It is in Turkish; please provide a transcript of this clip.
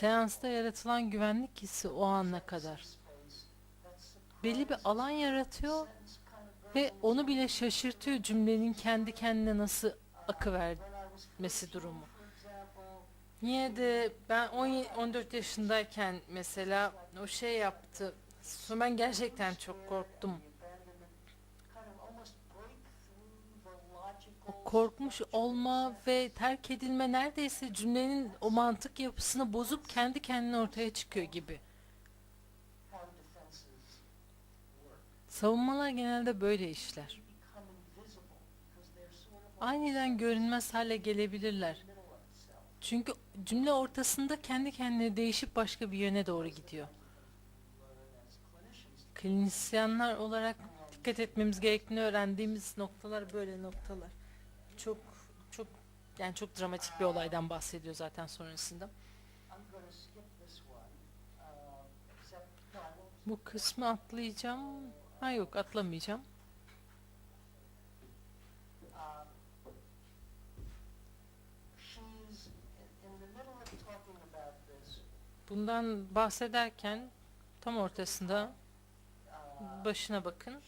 Seansta yaratılan güvenlik hissi o ana kadar. Belli bir alan yaratıyor ve onu bile şaşırtıyor cümlenin kendi kendine nasıl akı vermesi durumu. Niye de ben 17 14 yaşındayken mesela o şey yaptı. Ben gerçekten çok korktum. Korkmuş olma ve terk edilme neredeyse cümlenin o mantık yapısını bozup kendi kendine ortaya çıkıyor gibi. Savunmalar genelde böyle işler. Aniden görünmez hale gelebilirler. Çünkü cümle ortasında kendi kendine değişip başka bir yöne doğru gidiyor. Klinisyenler olarak dikkat etmemiz gerektiğini öğrendiğimiz noktalar böyle noktalar. Çok çok yani çok dramatik bir olaydan bahsediyor zaten sonrasında. Bu kısmı atlayacağım. Ha yok atlamayacağım. Bundan bahsederken tam ortasında başına bakın.